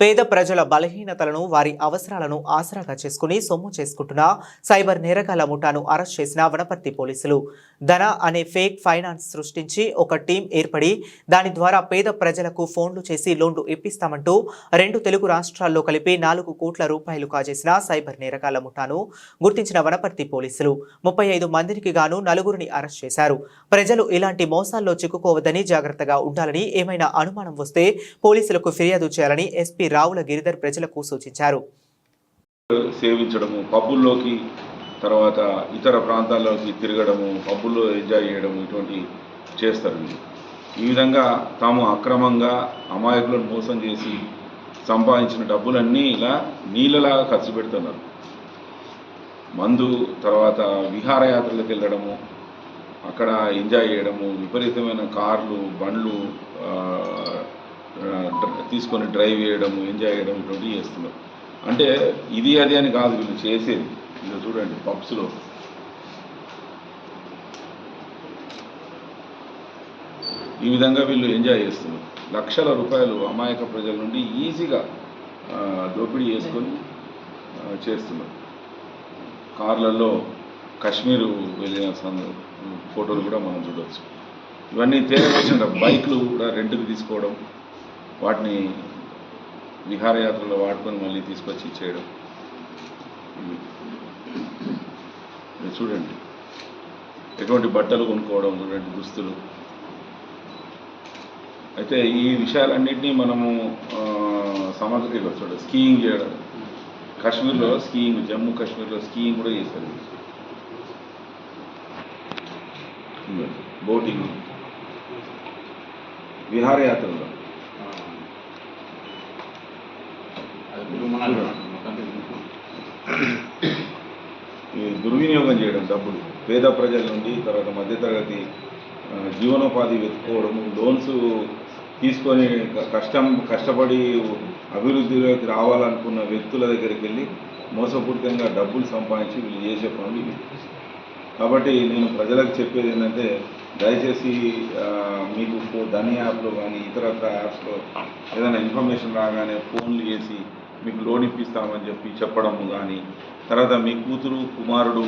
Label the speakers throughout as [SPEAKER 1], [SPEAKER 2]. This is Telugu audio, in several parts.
[SPEAKER 1] పేద ప్రజల బలహీనతలను వారి అవసరాలను ఆసరాగా చేసుకుని సొమ్ము చేసుకుంటున్న సైబర్ నేరగాల ముఠాను అరెస్ట్ చేసిన వనపర్తి పోలీసులు. ధన అనే ఫేక్ ఫైనాన్స్ సృష్టించి ఒక టీం ఏర్పడి దాని ద్వారా పేద ప్రజలకు ఫోన్లు చేసి లోన్లు ఇప్పిస్తామంటూ రెండు తెలుగు రాష్ట్రాల్లో కలిపి నాలుగు కోట్ల రూపాయలు కాజేసిన సైబర్ నేరగాల ముఠాను గుర్తించిన వనపర్తి పోలీసులు. ముప్పై ఐదు మందికి గాను నలుగురిని అరెస్ట్ చేశారు. ప్రజలు ఇలాంటి మోసాల్లో చిక్కుకోవద్దని జాగ్రత్తగా ఉండాలని ఏమైనా అనుమానం వస్తే పోలీసులకు ఫిర్యాదు చేయాలని ఎస్పీ రావుల గిరిధర్ ప్రజలకు సూచించారు.
[SPEAKER 2] సేవించడము పబ్బుల్లోకి తర్వాత ఇతర ప్రాంతాల్లోకి తిరగడము పబ్బుల్లో ఎంజాయ్ చేయడము ఇటువంటి చేస్తారు ఈ విధంగా తాము అక్రమంగా అమాయకులను మోసం చేసి సంపాదించిన డబ్బులన్నీ ఇలా నీళ్ళలాగా ఖర్చు పెడుతున్నారు. మందు తర్వాత విహారయాత్రలకు వెళ్ళడము అక్కడ ఎంజాయ్ చేయడము విపరీతమైన కార్లు బండ్లు తీసుకొని డ్రైవ్ చేయడము ఎంజాయ్ చేయడం ఇటువంటివి చేస్తున్నారు. అంటే ఇది అది అని కాదు వీళ్ళు చేసేది. ఇది చూడండి పబ్స్లో. ఈ విధంగా వీళ్ళు ఎంజాయ్ చేస్తున్నారు. లక్షల రూపాయలు అమాయక ప్రజల నుండి ఈజీగా దోపిడీ చేసుకొని చేస్తున్నారు. కార్లలో కాశ్మీరు వెళ్ళిన ఫోటోలు కూడా మనం చూడవచ్చు ఇవన్నీ తేలిన బైక్లు కూడా రెంట్కి తీసుకోవడం వాటిని విహారయాత్రలో వాడుకొని మళ్ళీ తీసుకొచ్చి ఇచ్చేయడం. చూడండి. ఎటువంటి బట్టలు కొనుక్కోవడం చూడండి దుస్తులు. అయితే ఈ విషయాలన్నింటినీ మనము ఆ, సమగ్రంగా చూడండి. స్కీయింగ్ చేయడం. కాశ్మీర్లో స్కీయింగ్ జమ్మూ కాశ్మీర్లో స్కీయింగ్ కూడా చేశారు బోటింగ్. విహారయాత్రలో ఈ దుర్వినియోగం చేయడం డబ్బులు పేద ప్రజల నుండి తర్వాత మధ్యతరగతి జీవనోపాధి వెతుక్కోవడము లోన్స్ తీసుకొని కష్టం కష్టపడి అభివృద్ధిలోకి రావాలనుకున్న వ్యక్తుల దగ్గరికి వెళ్ళి మోసపూరితంగా డబ్బులు సంపాదించి వీళ్ళు చేసే పనులు ఇవి. కాబట్టి నేను ప్రజలకు చెప్పేది ఏంటంటే దయచేసి మీకు ఫో- ధని యాప్లో కానీ ఇతరత్ర యాప్స్లో ఏదైనా ఇన్ఫర్మేషన్ రాగానే ఫోన్లు చేసి మీకు లోన్ ఇప్పిస్తామని చెప్పి చెప్పడము కానీ తర్వాత మీ కూతురు కుమారుడు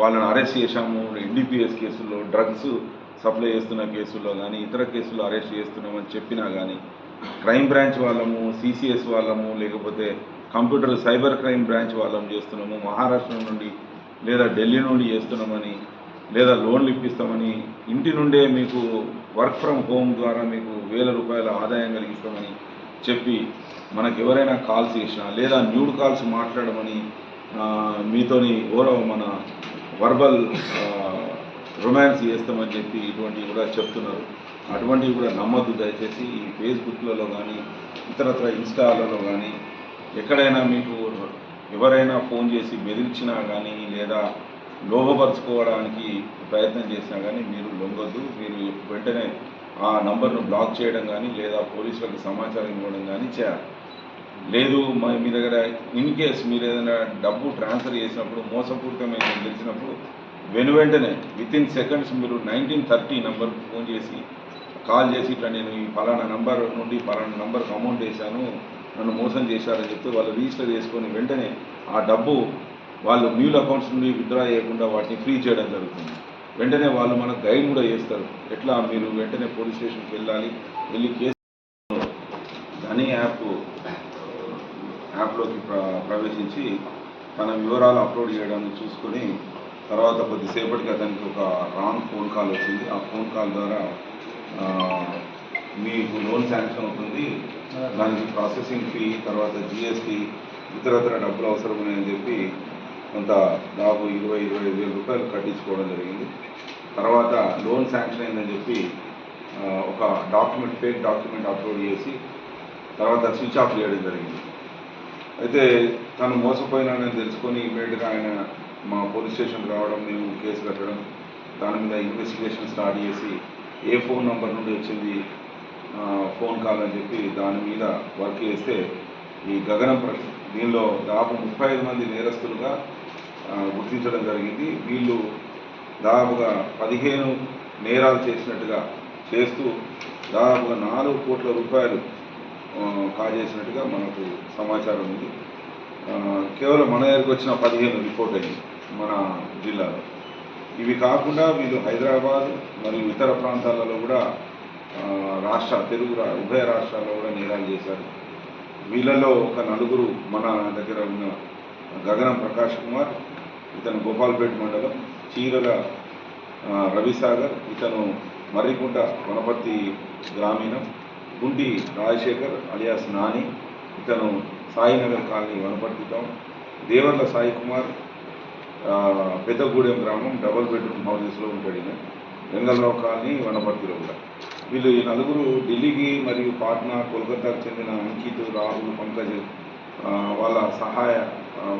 [SPEAKER 2] వాళ్ళని అరెస్ట్ చేశాము ఎన్డీపీఎస్ కేసుల్లో డ్రగ్స్ సప్లై చేస్తున్న కేసుల్లో కానీ ఇతర కేసుల్లో అరెస్ట్ చేస్తున్నామని చెప్పినా కానీ క్రైమ్ బ్రాంచ్ వాళ్ళము సిసిఎస్ వాళ్ళము లేకపోతే కంప్యూటర్ సైబర్ క్రైమ్ బ్రాంచ్ వాళ్ళము చేస్తున్నాము మహారాష్ట్ర నుండి లేదా ఢిల్లీ నుండి చేస్తున్నామని లేదా లోన్లు ఇప్పిస్తామని ఇంటి నుండే మీకు వర్క్ ఫ్రమ్ హోమ్ ద్వారా మీకు వేల రూపాయల ఆదాయం కలిగిస్తామని చెప్పి మనకు ఎవరైనా కాల్స్ చేసినా లేదా న్యూడ్ కాల్స్ మాట్లాడమని మీతోని ఓరో మన వర్బల్ రొమాన్స్ చేస్తామని చెప్పి ఇటువంటివి కూడా చెప్తున్నారు. అటువంటివి కూడా నమ్మద్దు దయచేసి ఈ ఫేస్బుక్లలో కానీ ఇతరత్ర ఇన్స్టాలలో కానీ ఎక్కడైనా మీకు ఎవరైనా ఫోన్ చేసి బెదిరించినా కానీ లేదా లోపపరుచుకోవడానికి ప్రయత్నం చేసినా కానీ మీరు లొంగొద్దు. మీరు వెంటనే ఆ నంబర్ను బ్లాక్ చేయడం కానీ లేదా పోలీసులకు సమాచారం ఇవ్వడం కానీ చేయాలి. లేదు మీ దగ్గర ఇన్ కేస్ మీరు ఏదైనా డబ్బు ట్రాన్స్ఫర్ చేసినప్పుడు మోసపూరితమైన తెలిసినప్పుడు వెను వెంటనే విత్ ఇన్ సెకండ్స్ మీరు నైన్టీన్ థర్టీ నంబర్కి ఫోన్ చేసి కాల్ చేసి ఇట్లా నేను ఈ ఫలానా నంబర్ నుండి ఫలానా నంబర్కి అమౌంట్ వేశాను నన్ను మోసం చేశారని చెప్తే వాళ్ళు రిజిస్టర్ చేసుకొని వెంటనే ఆ డబ్బు వాళ్ళు మ్యూల్ అకౌంట్స్ నుండి విత్డ్రా చేయకుండా వాటిని ఫ్రీ చేయడం జరుగుతుంది. వెంటనే వాళ్ళు మనకు గైడ్ కూడా చేస్తారు. ఎట్లా మీరు వెంటనే పోలీస్ స్టేషన్కి వెళ్ళాలి వెళ్ళి కేసు ధని యాప్ యాప్లోకి ప్ర ప్రవేశించి తన వివరాలు అప్లోడ్ చేయడాన్ని చూసుకొని తర్వాత కొద్దిసేపటికి అతనికి ఒక రాంగ్ ఫోన్ కాల్ వచ్చింది. ఆ ఫోన్ కాల్ ద్వారా మీకు లోన్ శాంక్షన్ అవుతుంది. దానికి ప్రాసెసింగ్ ఫీ తర్వాత జిఎస్టీ ఇతరత్ర డబ్బులు అవసరమని చెప్పి కొంత దాదాపు ఇరవై ఇరవై ఐదు వేల రూపాయలు కట్టించుకోవడం జరిగింది. తర్వాత లోన్ శాంక్షన్ అయిందని చెప్పి ఒక డాక్యుమెంట్ ఫేక్ డాక్యుమెంట్ అప్లోడ్ చేసి తర్వాత స్విచ్ ఆఫ్ చేయడం జరిగింది. అయితే తను మోసపోయినానని తెలుసుకొని ఇమీడియట్గా ఆయన మా పోలీస్ స్టేషన్కి రావడం మేము కేసు కట్టడం దాని మీద ఇన్వెస్టిగేషన్ స్టార్ట్ చేసి ఏ ఫోన్ నంబర్ నుండి వచ్చింది ఫోన్ కాల్ అని చెప్పి దాని మీద వర్క్ చేస్తే ఈ గగనం దీనిలో దాదాపు ముప్పై ఐదు మంది నేరస్తులుగా గుర్తించడం జరిగింది. వీళ్ళు దాదాపుగా పదిహేను నేరాలు చేసినట్టుగా చేస్తూ దాదాపుగా నాలుగు కోట్ల రూపాయలు కాజేసినట్టుగా మనకు సమాచారం ఉంది. కేవలం మన దగ్గరకు వచ్చిన పదిహేను రిపోర్ట్ అయింది మన జిల్లాలో. ఇవి కాకుండా వీళ్ళు హైదరాబాద్ మరియు ఇతర ప్రాంతాలలో కూడా రాష్ట్ర తెలుగు ఉభయ రాష్ట్రాల్లో కూడా నేరాలు చేశారు. వీళ్ళలో ఒక నలుగురు మన దగ్గర ఉన్న గగనం ప్రకాష్ కుమార్ ఇతను గోపాల్పేట మండలం చీరల రవిసాగర్ ఇతను మర్రికుంట వనపర్తి గ్రామీణం గుంటి రాజశేఖర్ అలియాస్ నాని ఇతను సాయినగర్ కాలనీ వనపర్తి టౌన్ దేవర్ల సాయి కుమార్ పెద్దగూడెం గ్రామం డబుల్ బెడ్రూమ్ హౌసెస్లో ఉంటాడు ఈయన. వెంగళరావు కాలనీ వనపర్తిలో కూడా. వీళ్ళు ఈ నలుగురు ఢిల్లీకి మరియు పాట్నా కోల్కతాకు చెందిన అంకిత్ రాహుల్ పంకజ్ వాళ్ళ సహాయ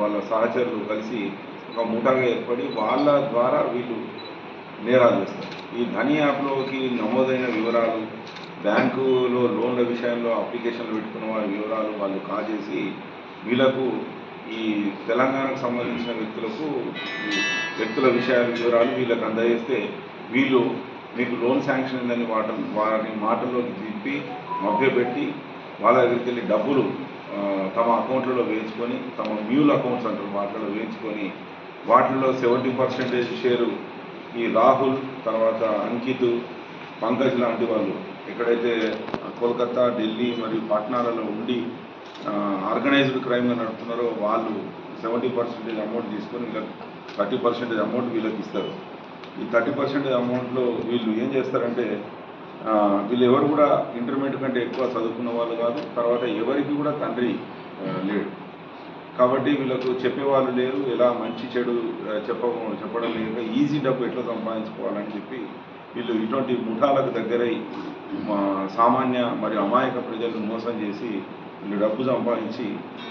[SPEAKER 2] వాళ్ళ సహచరులు కలిసి ఒక ముఠాగా ఏర్పడి వాళ్ళ ద్వారా వీళ్ళు నేరాలు చేస్తారు. ఈ ధని యాప్లోకి నమోదైన వివరాలు బ్యాంకులో లోన్ల విషయంలో అప్లికేషన్లు పెట్టుకున్న వారి వివరాలు వాళ్ళు కాజేసి వీళ్ళకు ఈ తెలంగాణకు సంబంధించిన వ్యక్తులకు వ్యక్తుల విషయాల వివరాలు వీళ్ళకి అందజేస్తే వీళ్ళు మీకు లోన్ శాంక్షన్ అయిందని వాట వారిని మాటల్లోకి తిప్పి మభ్యపెట్టి వాళ్ళ దగ్గరికి వెళ్ళి డబ్బులు తమ అకౌంట్లలో వేయించుకొని తమ మ్యూల్ అకౌంట్స్ అంటారు వాటిలో వేయించుకొని వాటిల్లో సెవెంటీ పర్సెంటేజ్ షేరు ఈ రాహుల్ తర్వాత అంకిత్ పంకజ్ లాంటి వాళ్ళు. ఎక్కడైతే కోల్కతా ఢిల్లీ మరియు పాట్నాలలో ఉండి ఆర్గనైజ్డ్ క్రైమ్ నడుపుతున్నారో వాళ్ళు సెవెంటీ పర్సెంటేజ్ అమౌంట్ తీసుకొని వీళ్ళకి థర్టీ పర్సెంటేజ్ అమౌంట్ వీళ్ళకి ఇస్తారు. ఈ థర్టీ పర్సెంటేజ్ అమౌంట్లో వీళ్ళు ఏం చేస్తారంటే వీళ్ళు ఎవరు కూడా ఇంటర్మీడియట్ కంటే ఎక్కువ చదువుకున్న వాళ్ళు కాదు తర్వాత ఎవరికి కూడా తండ్రి లేడు. కాబట్టి వీళ్ళకు చెప్పేవాళ్ళు లేరు ఎలా మంచి చెడు చెప్ప చెప్పడం లేక ఈజీ డబ్బు ఎట్లా సంపాదించుకోవాలని చెప్పి వీళ్ళు ఇటువంటి ముఠాలకు దగ్గరై మా సామాన్య మరియు అమాయక ప్రజలను మోసం చేసి వీళ్ళు డబ్బు సంపాదించి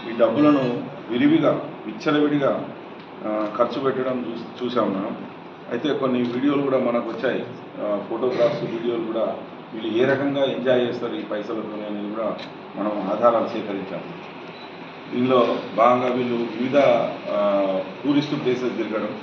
[SPEAKER 2] ఈ డబ్బులను విరివిగా విచ్చలవిడిగా ఖర్చు పెట్టడం చూ చూసాం మనం. అయితే కొన్ని వీడియోలు కూడా మనకు వచ్చాయి. ఫోటోగ్రాఫ్స్ వీడియోలు కూడా వీళ్ళు ఏ రకంగా ఎంజాయ్ చేస్తారు ఈ పైసలతో అనేది కూడా మనం ఆధారాలు సేకరించాము దీనిలో భాగంగా వీళ్ళు వివిధ టూరిస్ట్ ప్లేసెస్ తిరగడం.